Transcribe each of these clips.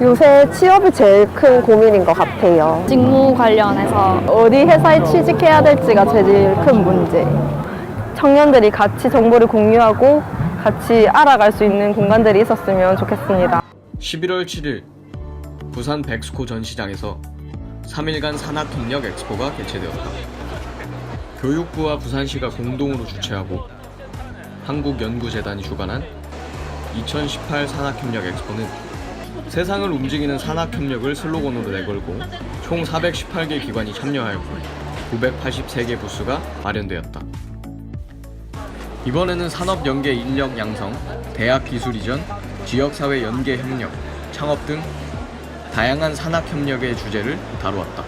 요새 취업이 제일 큰 고민인 것 같아요. 직무 관련해서 어디 회사에 취직해야 될지가 제일 큰 문제. 청년들이 같이 정보를 공유하고 같이 알아갈 수 있는 공간들이 있었으면 좋겠습니다. 11월 7일 부산 백스코 전시장에서 3일간 산학협력 엑스포가 개최되었다. 교육부와 부산시가 공동으로 주최하고 한국연구재단이 주관한 2018 산학협력 엑스포는 세상을 움직이는 산학협력을 슬로건으로 내걸고 총 418개 기관이 참여하였고 983개 부스가 마련되었다. 이번에는 산업 연계 인력 양성, 대학 기술 이전, 지역사회 연계 협력, 창업 등 다양한 산학 협력의 주제를 다루었다.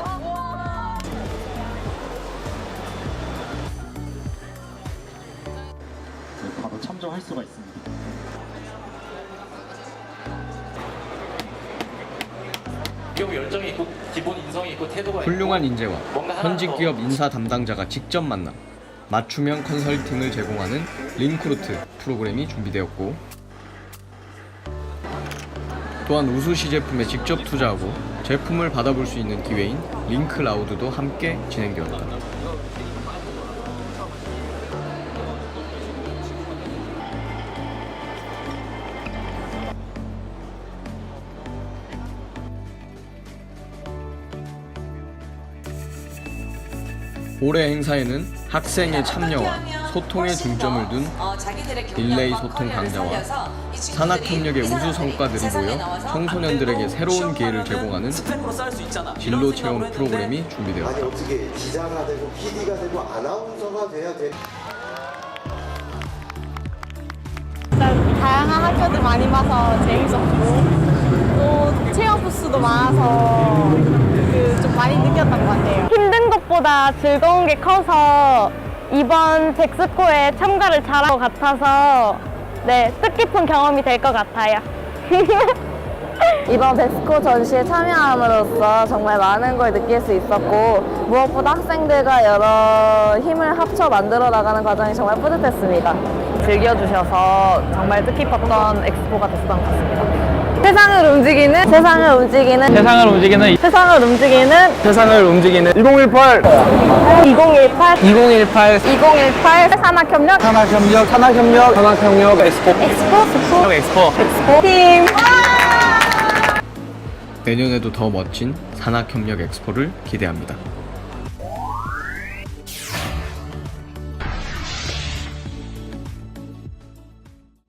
네, 바로 참조할 수가 있습니다. 열정이 있고 기본 인성이 있고 태도가 훌륭한 있고 인재와 현직 더 기업 인사 담당자가 직접 만나 맞춤형 컨설팅을 제공하는 링크루트 프로그램이 준비되었고 또한 우수시 제품에 직접 투자하고 제품을 받아볼 수 있는 기회인 링크라우드도 함께 진행되었다. 올해 행사에는 학생의 참여와 소통에 중점을 둔 릴레이 소통 강좌와 산학협력의 우수 성과들이 모여 청소년들에게 새로운 기회를 제공하는 진로 체험 프로그램이 준비되었다. 어떻게 기자가 되고 PD가 되고 아나운서가 돼야 돼. 일단 다양한 학교들 많이 봐서 재밌었고 또 체험 부스도 많아서 그 좀 많이 느꼈던 것 같아요. 것보다 즐거운 게 커서 이번 잭스코에 참가를 잘한 것 같아서 네, 뜻깊은 경험이 될 것 같아요. 이번 백스코 전시에 참여함으로써 정말 많은 걸 느낄 수 있었고 무엇보다 학생들과 여러 힘을 합쳐 만들어 나가는 과정이 정말 뿌듯했습니다. 즐겨주셔서 정말 뜻깊었던 엑스포가 됐던 것 같습니다. 세상을 움직이는 세상을 움직이는 세상을 움직이는 세상을 움직이는 세상을 움직이는 2018 2018 2018 2018 산학협력. 산학협력 산학협력 산학협력 엑스포. 엑스포 엑스포. 팀. 내년에도 더 멋진 산학협력 엑스포를 기대합니다.